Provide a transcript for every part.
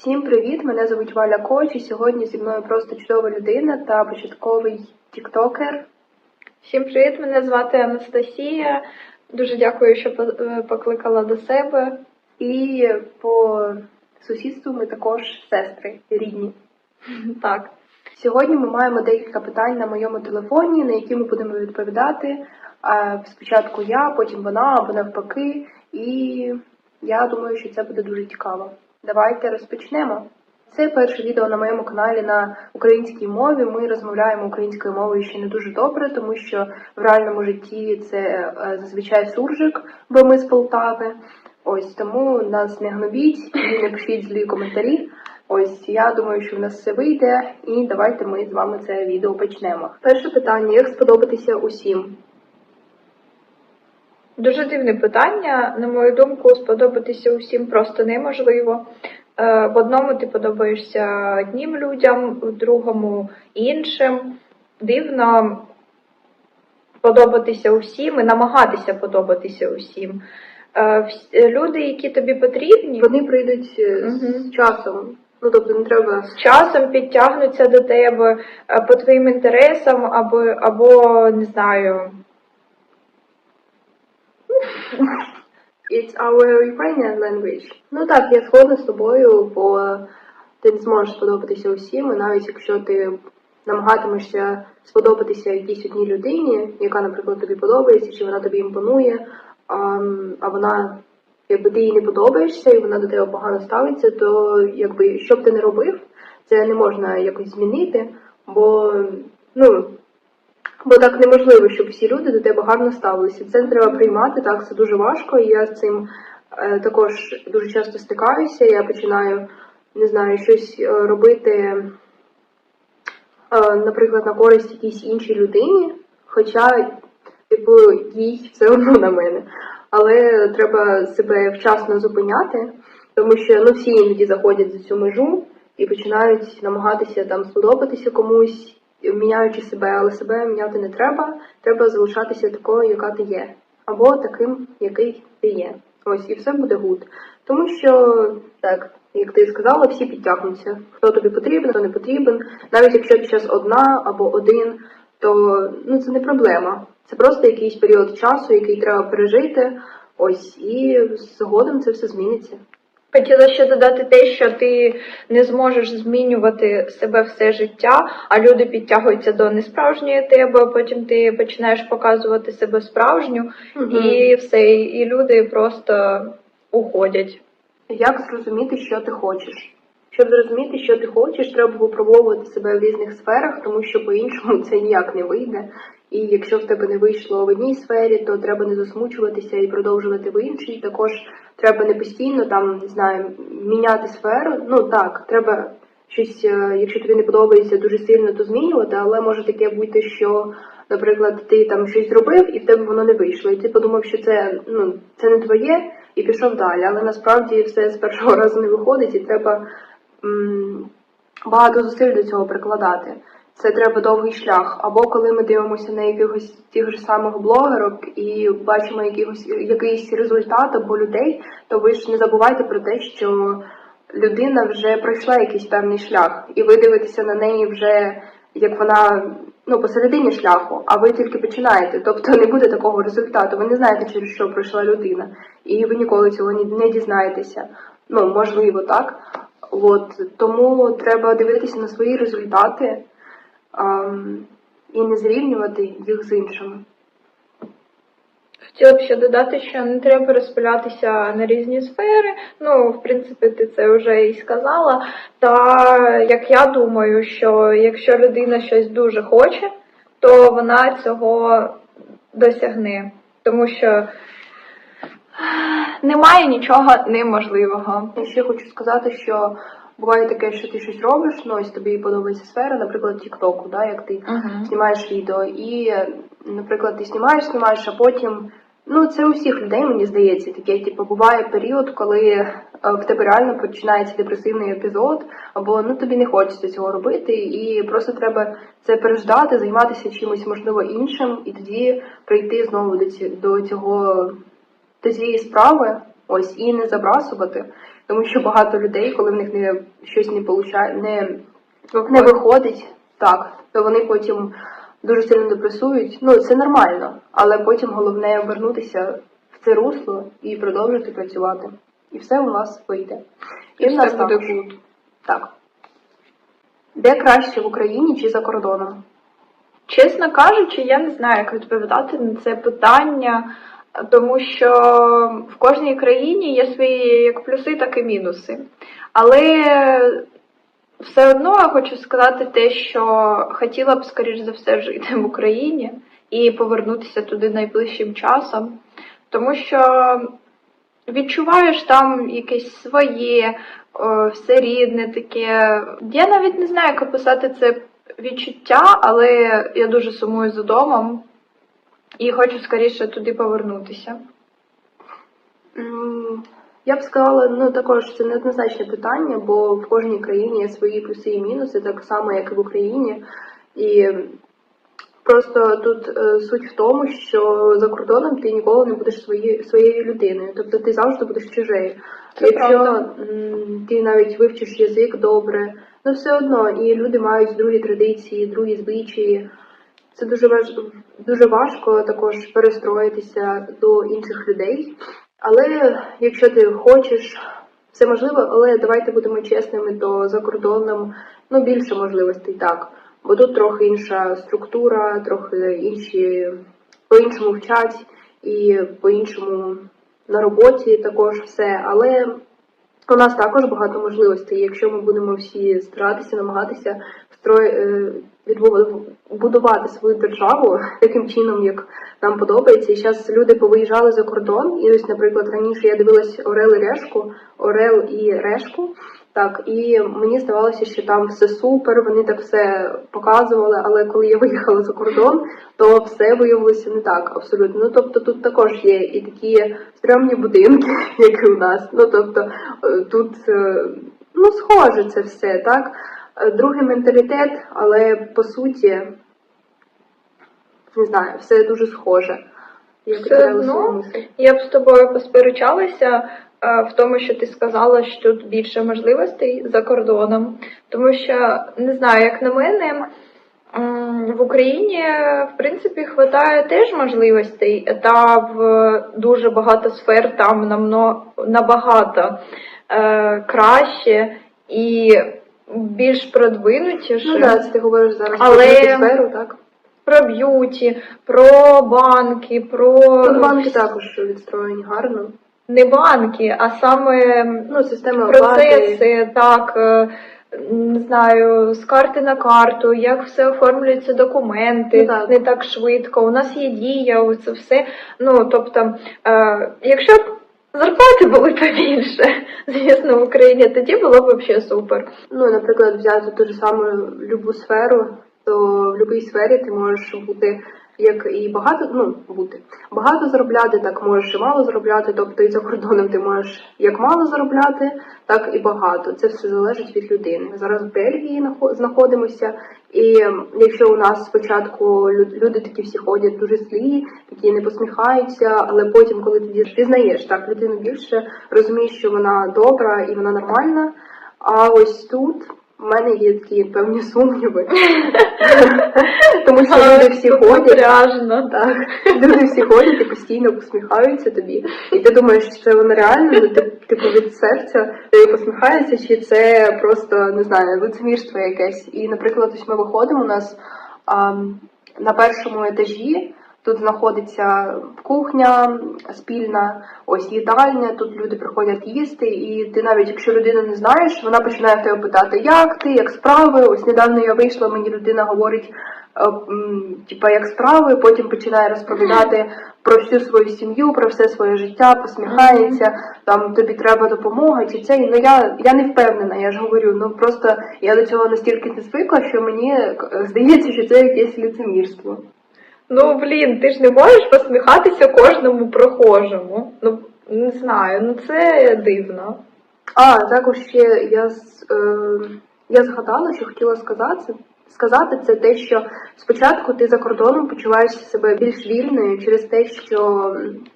Всім привіт! Мене звуть Валя Коч, і сьогодні зі мною просто чудова людина та початковий тіктокер. Всім привіт! Мене звати Анастасія. Дуже дякую, що е, покликала до себе. І по сусідству ми також сестри рідні. Так, Сьогодні ми маємо декілька питань на моєму телефоні, на які ми будемо відповідати. Спочатку я, потім вона або навпаки. І я думаю, що це буде дуже цікаво. Давайте розпочнемо. Це перше відео на моєму каналі на українській мові. Ми розмовляємо українською мовою ще не дуже добре, тому що в реальному житті це е, зазвичай суржик, бо ми з Полтави. Ось тому нас не гнобіть і не пишіть злі коментарі. Ось я думаю, що в нас все вийде, і давайте ми з вами це відео почнемо. Перше питання: як сподобатися усім? Дуже дивне питання. На мою думку, сподобатися усім просто неможливо. Е, В одному ти подобаєшся одним людям, в другому іншим. Дивно подобатися усім і намагатися подобатися усім. Е, Люди, які тобі потрібні, Вони прийдуть е, з часом. Ну тобто не треба з часом підтягнуться до тебе по твоїм інтересам, або, або не знаю, It's our Ukrainian language. Ну так, я згодна з тобою, бо ти не зможеш сподобатися усім, і навіть якщо ти намагатимешся сподобатися якійсь одній людині, яка, наприклад, тобі подобається, чи вона тобі імпонує, а, а вона, якби ти їй не подобаєшся, і вона до тебе погано ставиться, то якби що б ти не робив, це не можна якось змінити, бо ну. Бо так неможливо, щоб всі люди до тебе гарно ставилися. Це треба приймати, так, це дуже важко, і я з цим е, також дуже часто стикаюся. Я починаю, не знаю, щось е, робити, е, наприклад, на користь якійсь іншій людині, хоча, типу, їй все одно на мене. Але треба себе вчасно зупиняти, тому що ну, всі іноді заходять за цю межу і починають намагатися там сподобатися комусь міняючи себе, але себе міняти не треба. Треба залишатися такою, яка ти є, або таким, який ти є. Ось і все буде гуд. Тому що так, як ти сказала, всі підтягнуться. Хто тобі потрібен, хто не потрібен. Навіть якщо ти зараз одна або один, то ну це не проблема. Це просто якийсь період часу, який треба пережити. Ось і згодом це все зміниться. Хотіла ще додати те, що ти не зможеш змінювати себе все життя, а люди підтягуються до несправжньої тебе, потім ти починаєш показувати себе справжню, і все, і люди просто уходять. Як зрозуміти, що ти хочеш? Щоб зрозуміти, що ти хочеш, треба випробовувати себе в різних сферах, тому що по-іншому це ніяк не вийде. І якщо в тебе не вийшло в одній сфері, то треба не засмучуватися і продовжувати в іншій. Також треба не постійно там не знаю міняти сферу. Ну так, треба щось, е, якщо тобі не подобається дуже сильно, то змінювати, але може таке бути, що, наприклад, ти там щось зробив і в тебе воно не вийшло, і ти подумав, що це ну це не твоє, і пішов далі. Але насправді все з першого разу не виходить, і треба м, багато зусиль до цього прикладати. Це треба довгий шлях. Або коли ми дивимося на якихось тих же самих блогерок і бачимо якихось якийсь результат або людей, то ви ж не забувайте про те, що людина вже пройшла якийсь певний шлях, і ви дивитеся на неї вже як вона ну посередині шляху, а ви тільки починаєте. Тобто не буде такого результату. Ви не знаєте, через що пройшла людина, і ви ніколи цього не дізнаєтеся. Ну можливо, так. От тому треба дивитися на свої результати і не зрівнювати їх з іншими. Хотіла б ще додати, що не треба розпилятися на різні сфери. Ну, в принципі, ти це вже і сказала. Та як я думаю, що якщо людина щось дуже хоче, то вона цього досягне. Тому що немає нічого неможливого. І ще хочу сказати, що буває таке, що ти щось робиш, ну ось тобі подобається сфера, наприклад, Тіктоку, да, як ти Угу. знімаєш відео, і, наприклад, ти знімаєш, знімаєш, а потім. Ну, це у всіх людей, мені здається, таке, типу, буває період, коли е, в тебе реально починається депресивний епізод, або ну тобі не хочеться цього робити, і просто треба це переждати, займатися чимось можливо іншим, і тоді прийти знову до цього до цієї справи, ось і не забрасувати, Тому що багато людей, коли в них не щось не получає, не, не виходить, так, то вони потім дуже сильно депресують. Ну, це нормально, але потім головне вернутися в це русло і продовжити працювати. І все у вас вийде. І, в нас буде також. Так. Де краще в Україні чи за кордоном? Чесно кажучи, я не знаю, як відповідати на це питання, тому що в кожній країні є свої як плюси, так і мінуси. Але все одно я хочу сказати те, що хотіла б, скоріш за все, жити в Україні і повернутися туди найближчим часом, тому що відчуваєш там якесь своє, о, все рідне таке. Я навіть не знаю, як описати це відчуття, але я дуже сумую за домом і хочу скоріше туди повернутися. Я б сказала, ну також це неоднозначне питання, бо в кожній країні є свої плюси і мінуси, так само, як і в Україні. І просто тут е, суть в тому, що за кордоном ти ніколи не будеш свої, своєю людиною, тобто ти завжди будеш чужею. Це Якщо правда. ти навіть вивчиш язик добре, ну все одно і люди мають другі традиції, другі звичаї. Це дуже важ... дуже важко також перестроїтися до інших людей. Але якщо ти хочеш, все можливо, але давайте будемо чесними, то за кордоном ну більше можливостей так. Бо тут трохи інша структура, трохи інші по-іншому вчать і по-іншому на роботі також все. Але у нас також багато можливостей. Якщо ми будемо всі старатися, намагатися е, будувати свою державу таким чином, як нам подобається. І зараз люди повиїжджали за кордон. І ось, наприклад, раніше я дивилась Орел і Решку, Орел і Решку. Так, і мені здавалося, що там все супер, вони так все показували, але коли я виїхала за кордон, то все виявилося не так абсолютно. Ну тобто тут також є і такі стрьомні будинки, як і у нас. Ну тобто е, тут е, ну схоже це все, так. Е, Другий менталітет, але по суті, не знаю, все дуже схоже. Я Все одно. Я б з тобою посперечалася в тому, що ти сказала, що тут більше можливостей за кордоном, тому що не знаю, як на мене. В Україні, в принципі, хватає теж можливостей, та в дуже багато сфер там намно, набагато е, краще і більш продвинутіше. Ну так, це ти говориш зараз Але- про сферу, так? Про б'юті, про банки, про Тут банки також відстроєні гарно. Не банки, а саме Ну, система оплати. процеси, так, е, не знаю, з карти на карту, як все оформлюються документи, Ну, так. не так швидко. У нас є дія, це все. Ну, тобто, е, якщо б зарплати були побільше, звісно, в Україні, тоді було б взагалі супер. Ну, наприклад, взяти ту ж саму любу сферу, то в будь-якій сфері ти можеш бути як і багато, ну бути багато заробляти, так можеш і мало заробляти. Тобто і за кордоном ти можеш як мало заробляти, так і багато. Це все залежить від людини. Ми зараз в Бельгії нахо- знаходимося, і якщо у нас спочатку лю- люди такі всі ходять дуже злі, такі не посміхаються, але потім, коли ти пізнаєш так людину більше, розумієш, що вона добра і вона нормальна. А ось тут в мене є такі певні сумніви. Тому що люди всі ходять. Так, люди всі ходять і постійно посміхаються тобі. І ти думаєш, чи це воно реально, ну, тип- типу від серця посміхається, чи це просто не знаю, лицемірство якесь. І, наприклад, ось ми виходимо у нас на першому етажі. Тут знаходиться кухня спільна, ось їдальня. Тут люди приходять їсти, і ти навіть якщо людину не знаєш, вона починає в тебе питати, як ти, як справи. Ось недавно я вийшла, мені людина говорить, е, типа як справи. Потім починає розповідати про всю свою сім'ю, про все своє життя, посміхається. Там тобі треба допомога, чи це. Ну я, я не впевнена. Я ж говорю, ну просто я до цього настільки не звикла, що мені е, здається, що це якесь лицемірство. Ну, блін, ти ж не можеш посміхатися кожному прохожому. Ну, не знаю, ну це дивно. А, також ще я, е, я згадала, що хотіла сказати, сказати, це те, що спочатку ти за кордоном почуваєш себе більш вільною через те, що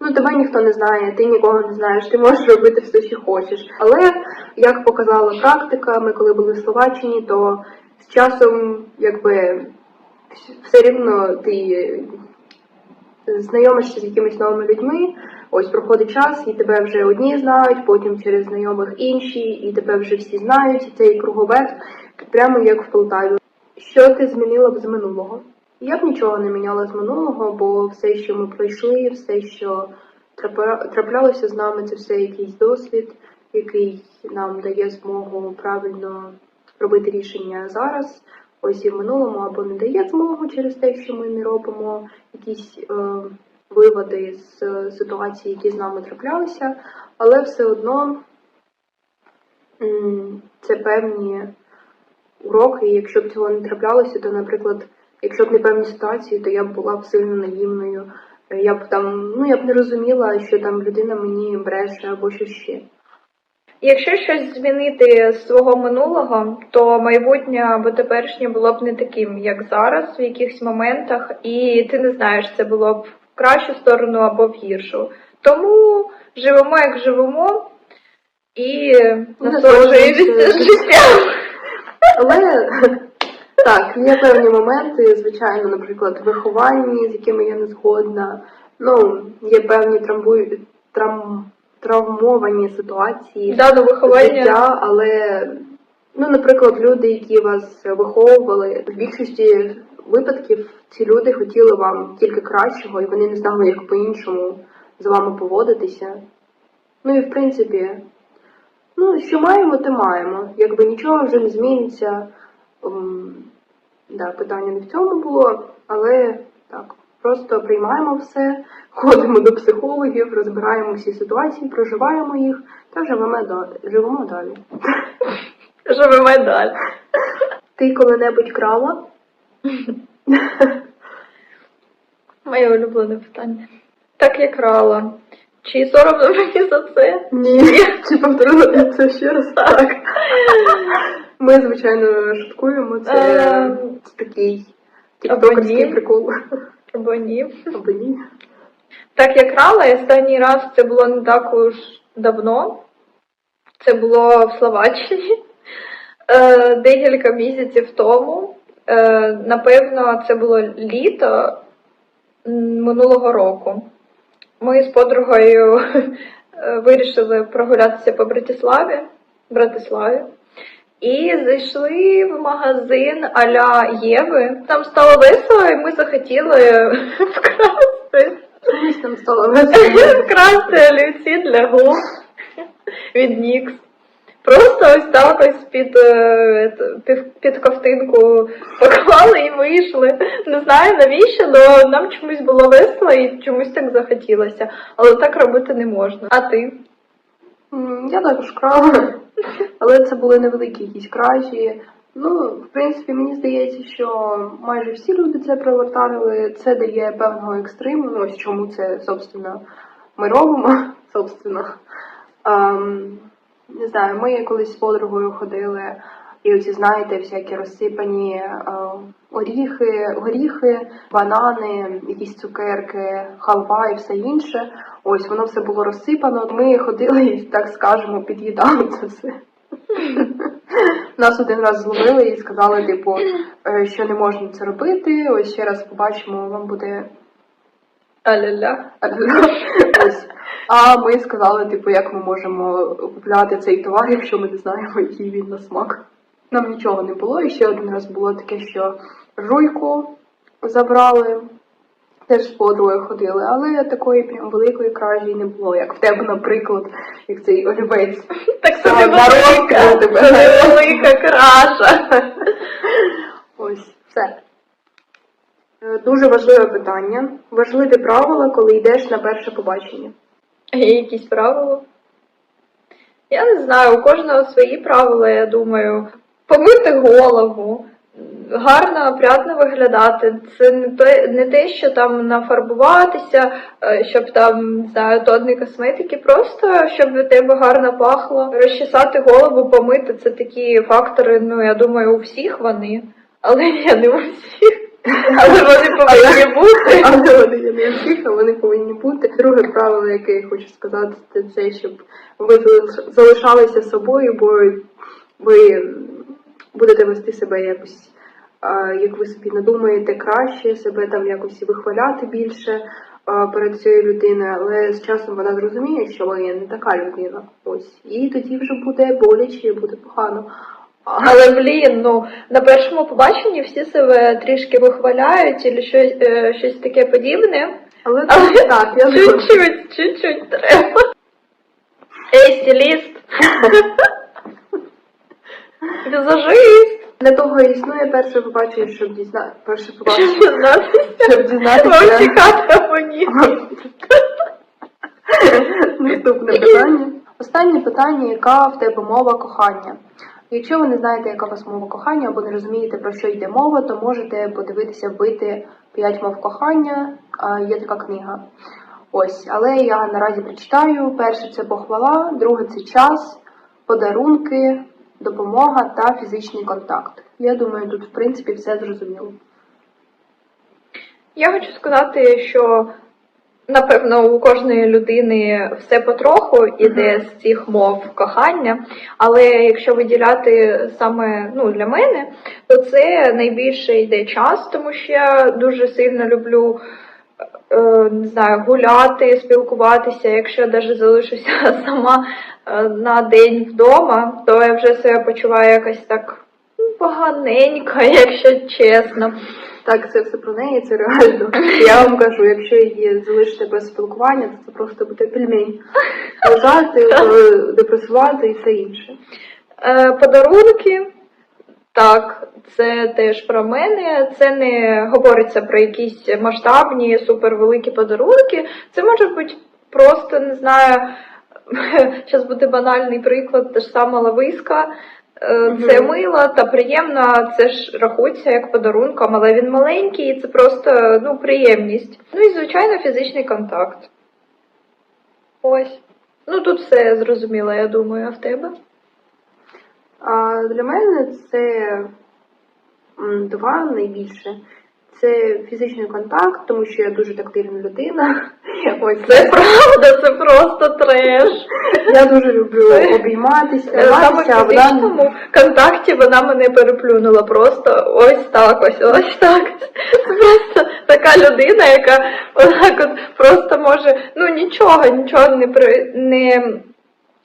ну тебе ніхто не знає, ти нікого не знаєш, ти можеш робити все, що хочеш. Але як показала практика, ми коли були в Словаччині, то з часом якби все рівно ти знайомишся з якимись новими людьми. Ось проходить час, і тебе вже одні знають, потім через знайомих інші, і тебе вже всі знають, і цей круговерт, прямо як в Полтаві. Що ти змінила б з минулого? Я б нічого не міняла з минулого, бо все, що ми пройшли, все, що траплялося з нами, це все якийсь досвід, який нам дає змогу правильно робити рішення зараз. Ось і в минулому або не дає змогу через те, що ми не робимо якісь е, виводи з ситуацій, які з нами траплялися, але все одно це певні уроки. І якщо б цього не траплялося, то, наприклад, якщо б не певні ситуації, то я б була б сильно наївною. Е, Я б там, ну я б не розуміла, що там людина мені бреше або що ще. Якщо щось змінити з свого минулого, то майбутнє або теперішнє було б не таким, як зараз, в якихось моментах, і ти не знаєш, це було б в кращу сторону або в гіршу. Тому живемо як живемо і насолоджуємося життям. Але так, є певні моменти, звичайно, наприклад, в вихованні, з якими я не згодна. Ну, є певні травмуй... трам... травмовані ситуації Да, до виховання життя, але, ну, наприклад, люди, які вас виховували, в більшості випадків ці люди хотіли вам тільки кращого, і вони не знали, як по-іншому з вами поводитися. Ну і в принципі, ну, що маємо, те маємо. Якби нічого вже не зміниться. Ем, да, питання не в цьому було, але так, просто приймаємо все, ходимо до психологів, розбираємо всі ситуації, проживаємо їх та живемо далі. Живемо далі. живемо далі. Ти коли-небудь крала? Моє улюблене питання. Так я крала. Чи соромно мені за це? Ні. Чи повторила це ще раз? Так. Ми, звичайно, шуткуємо. Це, Ем, такий тіктокерський прикол. Або ні. Або ні. Так я крала, і останній раз це було не так уж давно. Це було в Словаччині е, декілька місяців тому. Е, напевно, це було літо минулого року. Ми з подругою е, вирішили прогулятися по Братиславі, Братиславі. І зайшли в магазин а-ля Єви. Там стало весело, і ми захотіли вкрасти там стало весело. Вкрасти олівці для губ від Нікс. Просто ось так ось під, е, під, під ковтинку поклали і вийшли. Не знаю навіщо, але нам чомусь було весело і чомусь так захотілося. Але так робити не можна. А ти? Я також крала, але це були невеликі якісь кражі. Ну, в принципі, мені здається, що майже всі люди це привертали. Це дає певного екстриму. Ну, ось чому це, собственно, ми робимо, собственно. Ем, не знаю, ми колись з подругою ходили, і оці, знаєте, всякі розсипані е, оріхи, горіхи, банани, якісь цукерки, халва і все інше. Ось воно все було розсипано. Ми ходили і так скажемо, під'їдали це все. Нас один раз зловили і сказали, типу, е, що не можна це робити. Ось ще раз побачимо, вам буде Аля-ля. А ми сказали, типу, як ми можемо купляти цей товар, якщо ми не знаємо, який він на смак. Нам нічого не було. І ще один раз було таке, що жуйку забрали. Теж з подругою ходили, але такої прям великої кражі не було, як в тебе, наприклад, як цей олівець. Так це велика, не велика краша. Ось, все. Е, Дуже важливе питання. Важливі правила, коли йдеш на перше побачення. Є якісь правила? Я не знаю, у кожного свої правила, я думаю. Помити голову, гарно, опрятно виглядати. Це не те, не те, що там нафарбуватися, е, щоб там, не знаю, тонни косметики, просто щоб від тебе гарно пахло. Розчесати голову, помити це такі фактори, ну я думаю, у всіх вони. Але я не у всіх. Але вони повинні бути. Але вони не всіх, а вони повинні бути. Друге правило, яке я хочу сказати, це це, щоб ви залишалися собою, бо ви будете вести себе якось, як ви собі надумаєте, краще, себе там якось вихваляти більше перед цією людиною, але з часом вона зрозуміє, що ви не така людина. Ось. І тоді вже буде боляче, буде погано. Але блін, ну на першому побаченні всі себе трішки вихваляють, чи щось, е, щось таке подібне. Але Але так, я чуть-чуть, чуть-чуть треба. Ей, стиліст. Візажист. Для того і існує перше побачення, щоб дізна... перше побачення, Щоб дізнатися. дізнатися. чекати або ні. Наступне питання. Останнє питання, яка в тебе мова кохання? Якщо ви не знаєте, яка у вас мова кохання, або не розумієте, про що йде мова, то можете подивитися вбити 5 мов кохання. Є така книга. Ось, але я наразі прочитаю. Перше це похвала, друге це час, подарунки, допомога та фізичний контакт. Я думаю, тут в принципі все зрозуміло. Я хочу сказати, що напевно у кожної людини все потроху іде з цих мов кохання, але якщо виділяти саме ну, для мене, то це найбільше йде час, тому що я дуже сильно люблю. Е, Не знаю, гуляти, спілкуватися. Якщо я навіть залишуся сама е, на день вдома, то я вже себе почуваю якось так ну, поганенько, якщо чесно. Так, це все про неї, це реально. Я вам кажу, якщо її залишити без спілкування, то це просто буде пельмень. Лежати, е, депресувати і все інше. Подарунки, так, це теж про мене. Це не говориться про якісь масштабні, супервеликі подарунки. Це може бути просто, не знаю, зараз буде банальний приклад, та ж сама лависка. Е, Це мило та приємно, це ж рахується як подарунком, але він маленький, і це просто ну, приємність. Ну і звичайно фізичний контакт. Ось. Ну тут все зрозуміло, я думаю, а в тебе? А для мене це два найбільше. Це фізичний контакт, тому що я дуже тактильна людина. Ось Це правда, це просто треш. я дуже люблю обійматися, в вона фізичному контакті вона мене переплюнула просто ось так, ось ось так. Це просто така людина, яка от просто може, ну нічого, нічого не при не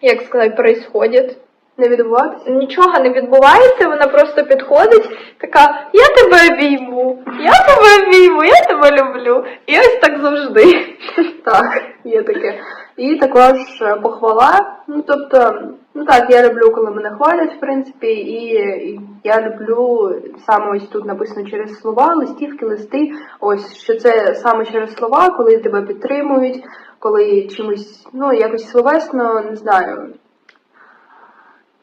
як сказати, происходить. Не відбуватися. Нічого не відбувається, вона просто підходить, така, я тебе обійму, я тебе обійму, я тебе люблю. І ось так завжди. Так, є таке. І також е, похвала. Ну тобто, ну так, я люблю, коли мене хвалять, в принципі, і, і я люблю саме ось тут написано через слова, листівки, листи. Ось що це саме через слова, коли тебе підтримують, коли чимось, ну якось словесно, не знаю.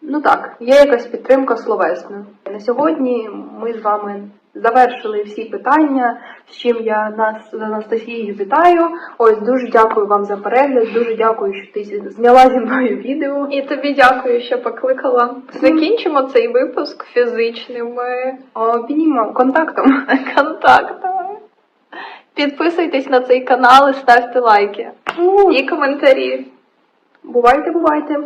Ну так, є якась підтримка словесна. На сьогодні ми з вами завершили всі питання, з чим я нас з Анастасією вітаю. Ось дуже дякую вам за перегляд, дуже дякую, що ти зняла зі мною відео. І тобі дякую, що покликала. Закінчимо цей випуск фізичними Обіймав контактом. контактами. Підписуйтесь на цей канал і ставте лайки. І коментарі. Бувайте, бувайте.